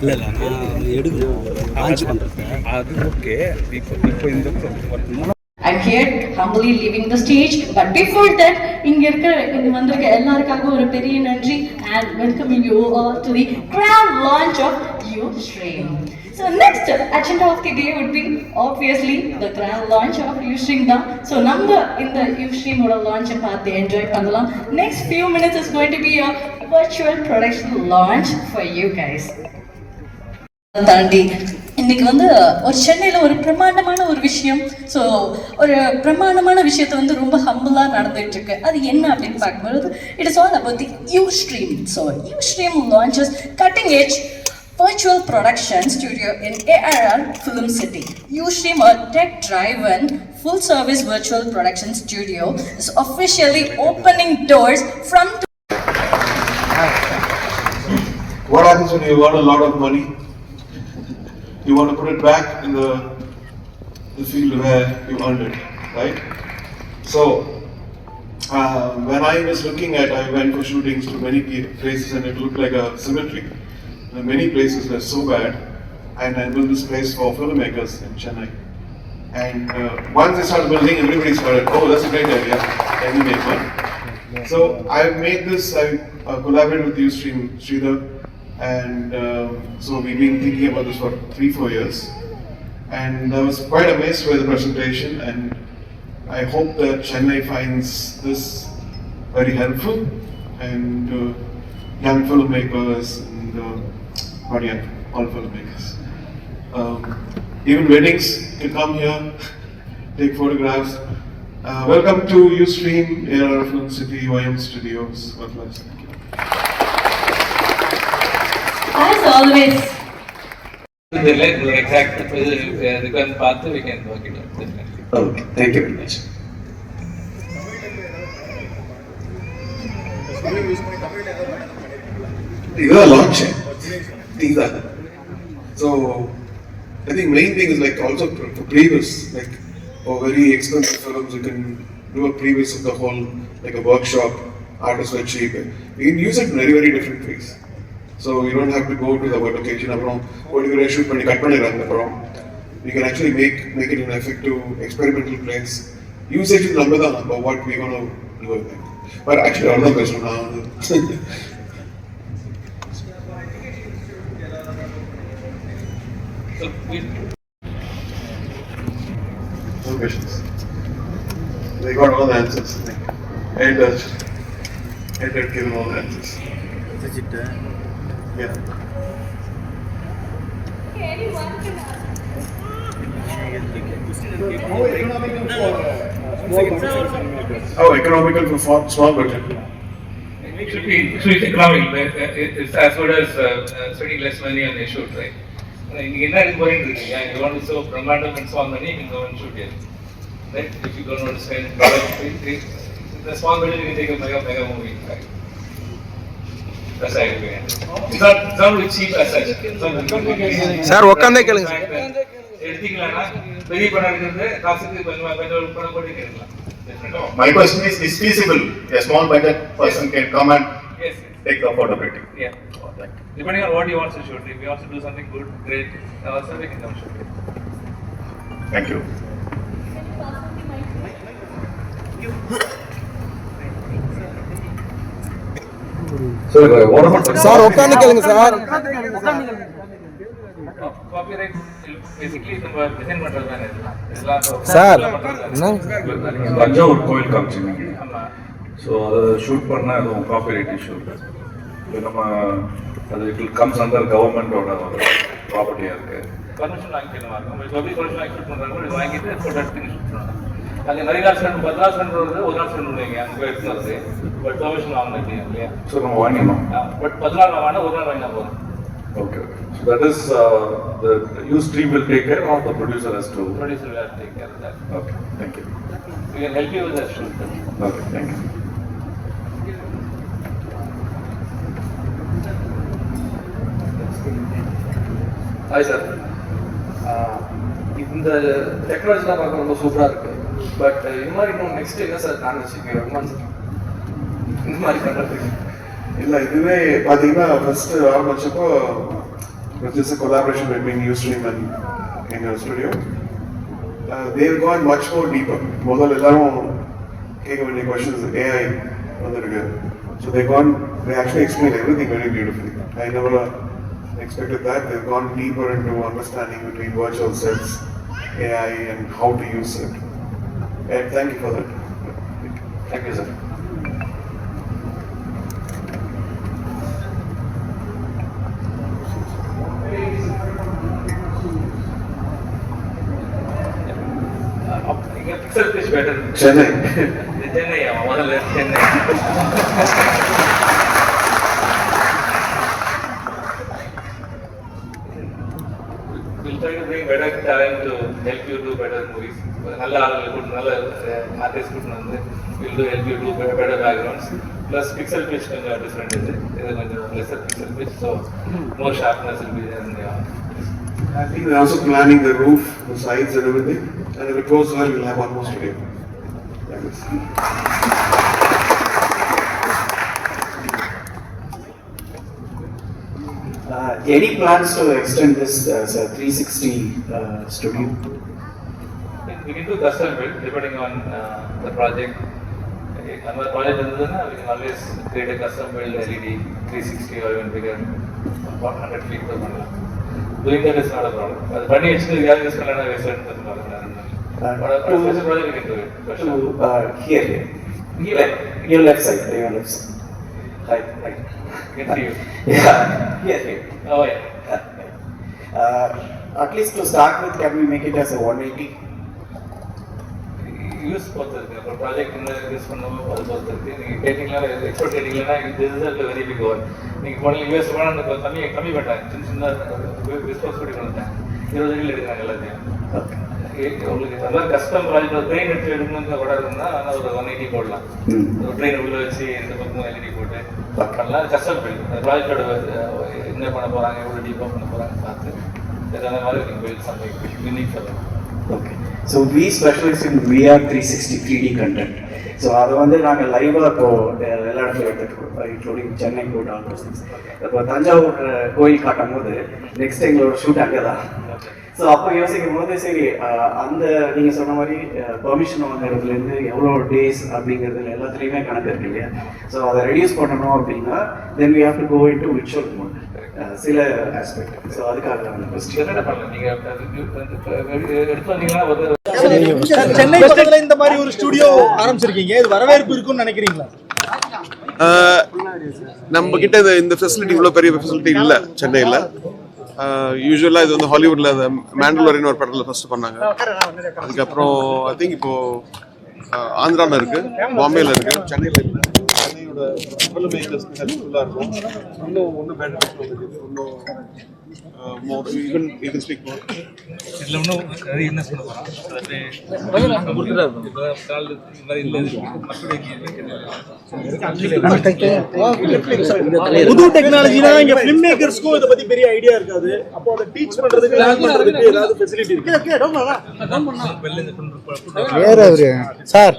இல்லை இல்லை நான் எடுக்கணும் அது ஓகே இப்போ இப்போ இந்த ஒரு I'm here humbly leaving the stage, but before that, இங்க இருக்கிற இங்க வந்திருக்க எல்லாருக்காகவும் ஒரு பெரிய நன்றி and welcoming you all to the grand launch of Ustream. So next agenda of the day would be obviously the grand launch of Ustream தான். So நம்ம இந்த Ustream ஓட launch பார்த்து enjoy பண்ணலாம். Next few minutes is going to be a virtual production launch for you guys. தாண்டி இன்னைக்கு வந்து ஒரு சென்னையில் ஒரு பிரம்மாண்டமான ஒரு விஷயம் ஸோ ஒரு பிரம்மாண்டமான விஷயத்தை வந்து ரொம்ப ஹம்பிளாக நடந்துட்டு இருக்கு அது என்ன அப்படின்னு பார்க்கும்போது it is all about the U stream so U stream launches cutting edge virtual production studio in ARR Film City. Ustream, a tech-driven, full-service virtual production studio, is officially opening doors from What happens when you earn a lot of money? You want to put it back in the, the field where you earned it, right? So, uh, when I was looking at, I went for shootings to many places and it looked like a cemetery. And many places were so bad, and I built this place for filmmakers in Chennai. And uh, once they started building, everybody started, oh, that's a great idea. Can you make one? So I've made this, I uh, collaborated with Ustream Sridhar, and um, so we've been thinking about this for three, four years. And I was quite amazed by the presentation, and I hope that Chennai finds this very helpful, and uh, young filmmakers, and uh, not young, all filmmakers. Um, even weddings can come here, take photographs. Uh, welcome to Ustream, ARR Film City, YM Studios. God bless. Thank you. As always, தெரியல இது exact இது requirement பார்த்து we can work it out definitely. Okay, thank you very much. இதுதான் launch இதுதான் so I think main thing is like also for for previews like for very expensive films you can do a previews of the whole like a workshop artists were cheap you can use it in very very different ways so you don't have to go to the location அப்புறம் ஒரு ஒரு shoot பண்ணி cut பண்ணிடுறாங்க அப்புறம் you can actually make make it an effective experimental place usage நம்ம தான் but what we gonna do with it but actually அவ்வளோதான் பேசணும் நான் வந்து So we No questions. They got all the answers. I think. And uh, and had given all the answers. Yeah. Oh, economical for small, small budget. it should be so it's economic but, uh, it- it's as good as uh, uh, spending less money on a shoot right நீங்க என்ன எடுக்க போறீங்க இருக்கீங்க you want to show பிரம்மாண்டம் and small money you can go and shoot here right if you don't want to spend the small budget you can take a sir உட்காந்தே கேளுங்க sir எடுத்தீங்களா பெரிய படம் எடுக்கிறது காசுக்கு கொஞ்சம் கொஞ்சம் படம் போட்டு எடுக்கலாம் Definitely. My question is, is feasible? A small budget person can come and Yes, yes. take the photography. Yeah. Depending on what he wants to shoot. If he wants to do something good, great, also we can come shoot it. Thank you. Sir உட்காந்து கேளுங்க sir sir. Thanjavur கோயில் காமிச்சிருந்தீங்க. So அதை shoot பண்ணால் அதுவும் copyright issue இப்போ நம்ம அது it comes under கவர்மெண்டோட ஒரு ப்ராப்பர்ட்டியாக இருக்கு Permission வாங்கிக்கணுமா? வாங்கிட்டு photo எடுத்து நீங்க shoot பண்ணலாம். அது நிறைய நாள் spend பத்து நாள் spend பண்றது ஒரு நாள் spend பண்ணுவீங்க அங்க போய் எடுத்து வருது பட் பெர்மிஷன் வாங்கணும் இல்லையா? ஸோ நம்ம பட் பத்து நாள் வாங்கினா ஒரு நாள் வாங்கினா போதும். Okay so that is the U stream will take care or the producer has to Producer will to take care of that. Okay thank you We can help you with that shoot. Okay thank you hi sir இந்த டெக்னாலஜிலாம் பார்க்க ரொம்ப சூப்பராக இருக்கு. But இது மாதிரி இன்னும் next என்ன சார் பிளான் வச்சுருக்கீங்க ரொம்ப இந்த மாதிரி பண்ணுறதுக்கு இல்ல இதுவே பாத்தீங்கன்னா first ஆரம்பிச்சப்போ just collaboration between Ustream and எங்க studio they've gone much more deeper முதல்ல எல்லாரும் கேட்க வேண்டிய கொஸ்டின்ஸ் ஏஐ வந்திருக்கு so they can they actually explain everything very beautifully I never expected that they've gone deeper into understanding between virtual sets, AI, and how to use it. And thank you for that. Thank you sir இங்கே pixel pitch better Chennai. Chennai அவன் முதல்ல Chennai Help you do better movies నల్ల నల్ల mat వేసుకుంటున్నాను వీళ్ళు help you do better backgrounds plus pixel pitch కొంచెం different ఇది ఇది కొంచెం plus pixel pitch so more sharpness will be there I think they're also planning the roof, the sides and everything. And if it goes well, we'll have almost a day. That is. Any plans to extend this as a 360 uh, studio? We can do custom build depending on uh, the project. நம்ம project இருந்ததுன்னா we can always create a custom build LED 360 or even bigger, about 100 feet கூட பண்ணலாம். Doing that is not a problem. அது பண்ணி வச்சுட்டு யாரும் use பண்ணலன்னா waste ஆகிட்டு பார்க்கலாம். But a to- special project we can do For To, you. Yeah, here, here. Oh, yeah. Uh, At least to start with, can we make it as a 180? Use பொறுத்து இருக்கு அப்புறம் project use பண்ணணும் அது பொறுத்து இருக்கு நீங்கள் கேட்டிங்களா export கேட்டிங்களா இது இஸ் வெரி பிக் ஓவர் நீங்கள் முதல்ல யூஎஸ் போனால் கம்மி கம்மி பண்ணிட்டாங்க சின்ன சின்ன ரெஸ்பான்சிபிலிட்டி பண்ணிட்டாங்க இருபது அடியில் எடுக்கிறாங்க எல்லாத்தையும் Okay. உங்களுக்கு மாதிரி கஸ்டம் ப்ராஜெக்ட் ட்ரெயின் எடுத்து எடுக்கணும்னு கூட இருந்தா ஆனால் ஒரு ஒன் எயிட்டி போடலாம். ஒரு ட்ரெயின் உள்ள வச்சு இந்த பக்கம் எல்இடி போட்டு பண்ணலாம் கஸ்டம் பில்ட் அந்த ப்ராஜெக்டோட என்ன பண்ண போகிறாங்க எவ்வளோ டீப்பாக பண்ண போகிறாங்க பார்த்து எதனா மாதிரி சம்திங் யூனிக் சொல்லலாம் Okay. So we specialize in VR 360 3D content. So அதை வந்து நாங்கள் லைவாக இப்போ அஹ், எல்லா இடத்துலையும் எடுத்துட்டு இருக்கோம் இன்க்ளூடிங் சென்னை கோட் ஆல் இப்போ தஞ்சாவூர் கோயில் காட்டும் போது நெக்ஸ்ட் எங்களோட ஷூட் அங்கே தான் ஸோ அப்போ யோசிக்கும் போது சரி அந்த நீங்கள் சொன்ன மாதிரி பெர்மிஷன் வாங்குறதுலேருந்து எவ்வளோ டேஸ் அப்படிங்கிறதுல எல்லாத்துலேயுமே கணக்கு இருக்கு இல்லையா? ஸோ அதை ரெடியூஸ் பண்ணணும் அப்படின்னா then we have to go into virtual mode சில ஆஸ்பெக்ட் ஸோ அதுக்காக அந்த கொஸ்டின் என்ன பண்ணலாம்? நீங்க எடுத்து வந்தீங்கன்னா சென்னை பக்கத்துல இந்த மாதிரி ஒரு ஸ்டுடியோ ஆரம்பிச்சிருக்கீங்க. இது வரவேற்பு இருக்கும்னு நினைக்கிறீங்களா? நம்ம கிட்ட இந்த ஃபெசிலிட்டி இவ்வளோ பெரிய ஃபெசிலிட்டி இல்லை சென்னையில். Uh, யூஸ்வலாக இது வந்து ஹாலிவுட்டில் அந்த மேண்டலோரின் ஒரு படத்தில் ஃபஸ்ட்டு பண்ணாங்க. அதுக்கப்புறம் ஐ திங்க் இப்போது uh, ஆந்திராவில் இருக்குது பாம்பேயில் இருக்குது சென்னையில் இல்லை சென்னையோட ஃபில்ம் மேக்கர்ஸ்க்கு ஹெல்ப்ஃபுல்லாக இருக்கும். இன்னும் ஒன்றும் பெட்டர் இன்னும் more even you can speak more இதுல இன்னும் நிறைய என்ன சொல்ல போறோம் கால் இந்த மாதிரி இல்லை புது டெக்னாலஜினா இங்க ஃபிலிம் மேக்கர்ஸ்க்கும் இத பத்தி பெரிய ஐடியா இருக்காது. அப்போ அதை டீச் பண்றதுக்கு லேர்ன் பண்றதுக்கு ஏதாவது ஃபெசிலிட்டி இருக்கு. வேற சார்.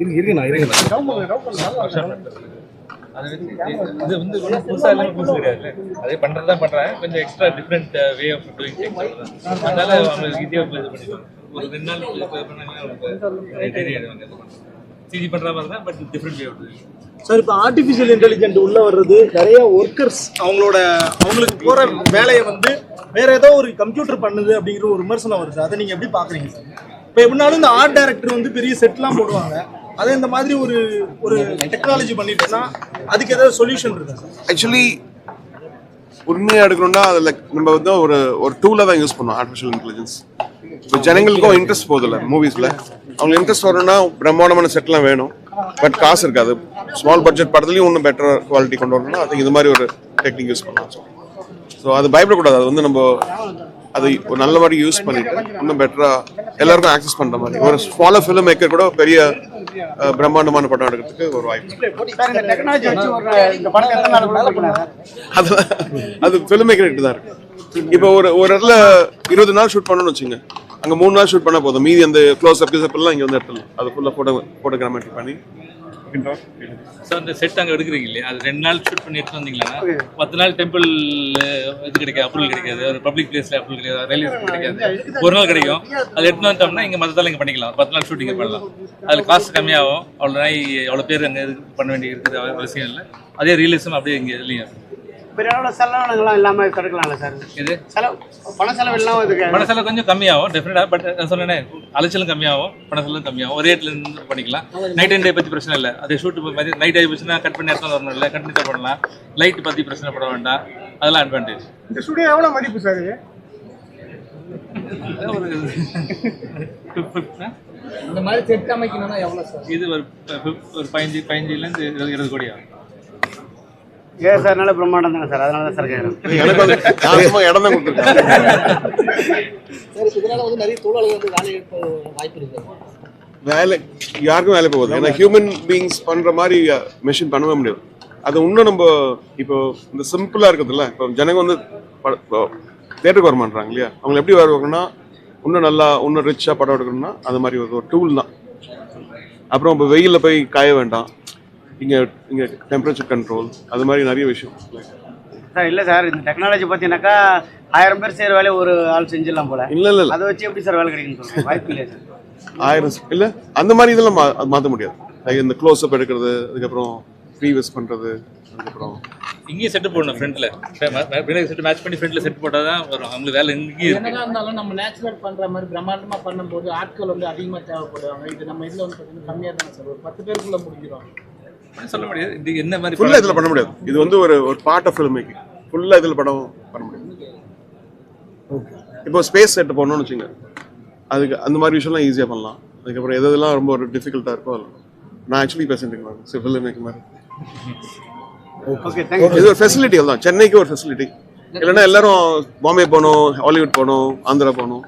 இருக்கு அது வந்து இது வந்து ஒன்றும் புதுசாக எல்லாமே புதுசு கிடையாது அதே பண்ணுறது தான் பண்ணுறேன் கொஞ்சம் extra different way of doing things அதனால அவங்க ஈஸியாக இது பண்ணிடுவாங்க ஒரு ரெண்டு நாள் இது சிஜி பண்ணுற மாதிரி தான் but different way of doing sir இப்போ ஆர்டிஃபிஷியல் இன்டெலிஜென்ட் உள்ள வர்றது நிறைய ஒர்க்கர்ஸ் அவங்களோட அவங்களுக்கு போகிற வேலையை வந்து வேற ஏதோ ஒரு கம்ப்யூட்டர் பண்ணுது அப்படிங்கிற ஒரு விமர்சனம் வருது. அதை நீங்கள் எப்படி பார்க்குறீங்க சார் இப்போ எப்படினாலும் இந்த ஆர்ட் டைரக்டர் வந்து பெரிய செட்லாம் போடுவாங்க. அதே இந்த மாதிரி ஒரு ஒரு டெக்னாலஜி பண்ணிட்டோம்னா அதுக்கு ஏதாவது சொல்யூஷன் இருக்கா ஆக்சுவலி உண்மையாக எடுக்கணும்னா அதில் நம்ம வந்து ஒரு ஒரு டூலை தான் யூஸ் பண்ணுவோம் ஆர்டிஃபிஷியல் இன்டெலிஜென்ஸ் இப்போ ஜனங்களுக்கும் இன்ட்ரெஸ்ட் போதில்ல மூவிஸில் அவங்களுக்கு இன்ட்ரெஸ்ட் வரணும்னா பிரம்மாண்டமான செட்லாம் வேணும். பட் காசு இருக்காது. ஸ்மால் பட்ஜெட் படத்துலையும் இன்னும் பெட்டர் குவாலிட்டி கொண்டு வரணும்னா அதுக்கு இது மாதிரி ஒரு டெக்னிக் யூஸ் பண்ணலாம் ஸோ அது பயப்படக்கூடாது. அது வந்து நம்ம அதை ஒரு நல்ல மாதிரி யூஸ் பண்ணிட்டு இன்னும் பெட்டராக எல்லாருக்கும் ஆக்சஸ் பண்ணுற மாதிரி. ஒரு ஸ்மாலர் ஃபிலிம் மேக்கர் கூட பெரிய பிரம்மாண்டமான படம் எடுக்கிறதுக்கு ஒரு வாய்ப்பு. அது அது ஃபிலிம் மேக்கர் தான் இருக்கு. இப்போ ஒரு ஒரு இடத்துல இருபது நாள் ஷூட் பண்ணணும்னு வச்சுங்க. அங்க மூணு நாள் ஷூட் பண்ணா போதும். மீதி அந்த க்ளோஸ் அப் எல்லாம் இங்க வந்து எடுத்துடலாம். அது ஃபுல்லா போட்டோ போட்டோகிராமெட்ரி பண்ணி ஸோ அந்த செட் அங்கே எடுக்கிறீங்க இல்லையா? அது ரெண்டு நாள் ஷூட் பண்ணி எடுத்து வந்தீங்கன்னா பத்து நாள் டெம்பிள் இது கிடைக்காது அப்ரூவல் கிடைக்காது. ஒரு பப்ளிக் பிளேஸ்ல அப்ரூவல் கிடைக்காது ரயில்வே கிடைக்காது. ஒரு நாள் கிடைக்கும். அது எடுத்து வந்துட்டோம்னா இங்கே மற்றதால இங்கே பண்ணிக்கலாம். பத்து நாள் ஷூட்டிங் பண்ணலாம். அதில் காஸ்ட் கம்மியாகும். அவ்வளோ நாய் அவ்வளோ பேர் அங்கே இது பண்ண வேண்டிய இருக்குது அவசியம் இல்லை. அதே ரியலிசம் அப்படியே இங்கே இதுலையும். பெரிய அளவில் செலவினங்கள்லாம் இல்லாமல் தடுக்கலாம்ல சார் இது செலவு பண செலவு இல்லாமல் இதுக்கு பண செலவு கொஞ்சம் கம்மியாகும் டெஃபினட்டாக பட் நான் சொன்னேனே அலைச்சலும் கம்மியாகும் பண செலவும் கம்மியாகும். ஒரே இடத்துல இருந்து பண்ணிக்கலாம். நைட் அண்ட் டே பற்றி பிரச்சனை இல்லை. அதே ஷூட் நைட் ஆகி போச்சுன்னா கட் பண்ணி எடுத்து வரணும் இல்லை கட் பண்ணி தான் பண்ணலாம். லைட் பற்றி பிரச்சனை பட வேண்டாம். அதெல்லாம் அட்வான்டேஜ் இந்த ஸ்டுடியோ எவ்வளோ மதிப்பு சார் இது? இந்த மாதிரி செட் அமைக்கணும்னா எவ்வளோ சார் இது ஒரு ஒரு பதினஞ்சு பதினஞ்சுலேருந்து இருபது கோடி ஆகும். ஏன் சார் நல்ல பிரம்மாண்டம் தானே சார்? அதனால தான் சார் கேட்குறேன் இடம் தான் கொடுத்துருக்கேன் வேலை யாருக்கும் வேலை போகுது. ஏன்னா ஹியூமன் பீயிங்ஸ் பண்ற மாதிரி மெஷின் பண்ணவே முடியாது. அது இன்னும் நம்ம இப்போ இந்த சிம்பிளா இருக்குதுல்ல இப்போ ஜனங்க வந்து தேட்டருக்கு வர மாட்டாங்க இல்லையா? அவங்க எப்படி வருவாங்கன்னா இன்னும் நல்லா இன்னும் ரிச்சா படம் எடுக்கணும்னா அது மாதிரி ஒரு டூல் தான். அப்புறம் இப்போ வெயில்ல போய் காய வேண்டாம். இங்க இங்க டெம்பரேச்சர் கண்ட்ரோல் அது மாதிரி நிறைய விஷயம். சார் இல்லை சார் இந்த டெக்னாலஜி பார்த்தீங்கன்னாக்கா ஆயிரம் பேர் செய்கிற வேலையை ஒரு ஆள் செஞ்சிடலாம் போல. இல்ல இல்ல இல்ல. அதை வச்சு எப்படி சார் வேலை சொல்லுங்க வாய்ப்பு இல்லையா சார்? ஆயிரம் இல்ல அந்த மாதிரி இதெல்லாம் மா- அது மாத்த முடியாது. Like இந்த க்ளோஸ் அப் எடுக்கிறது அதுக்கப்புறம் ப்ரீவியஸ் பண்றது அதுக்கப்புறம் இங்கேயும் செட்டு போடணும் ஃப்ரண்ட்ல பின்னாடி செட் மேட்ச் பண்ணி ஃப்ரண்ட்ல செட் போட்டால் தான் வரும். அவங்களுக்கு வேலை இங்கேயும் இருக்கு. என்னதான் இருந்தாலும் நம்ம நேச்சுரல் பண்ற மாதிரி பிரம்மாண்டமா பண்ணும்போது ஆட்கள் வந்து அதிகமா தேவைப்படுவாங்க. இது நம்ம இதுல வந்து பார்த்தீங்கன்னா கம்மியா தானே சார் ஒரு பத்து பேருக்குள்ள முடிஞ்சிடும். சொல்ல முடியாது. இது என்ன மாதிரி ஃபுல்லா இதுல பண்ண முடியாது. இது வந்து ஒரு ஒரு பார்ட் ஆஃப் ஃபில்ம் மேக்கிங் ஃபுல்லா இதுல படம் பண்ண முடியாது. இப்போ ஸ்பேஸ் செட் போடணும்னு வச்சுங்க அதுக்கு அந்த மாதிரி விஷயம்லாம் ஈஸியா பண்ணலாம். அதுக்கப்புறம் எது எதெல்லாம் ரொம்ப ஒரு டிஃபிகல்ட்டா இருக்கோ அதெல்லாம். நான் ஆக்சுவலி பேசிட்டு இருக்கேன் ஃபில்ம் மேக்கிங் மாதிரி. இது ஒரு ஃபெசிலிட்டி தான். சென்னைக்கு ஒரு ஃபெசிலிட்டி இல்லைன்னா எல்லாரும் பாம்பே போகணும் ஹாலிவுட் போகணும் ஆந்திரா போகணும்.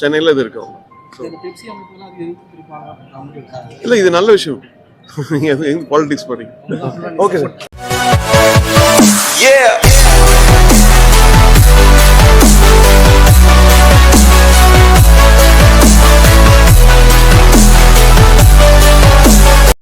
சென்னையில் இது இருக்கு. பெப்சி அமைப்புலாம் அது எதுக்கு இருப்பாங்க இல்லை இது நல்ல விஷயம். பாலிடிக்ஸ் போறீங்க ஓகே சார்.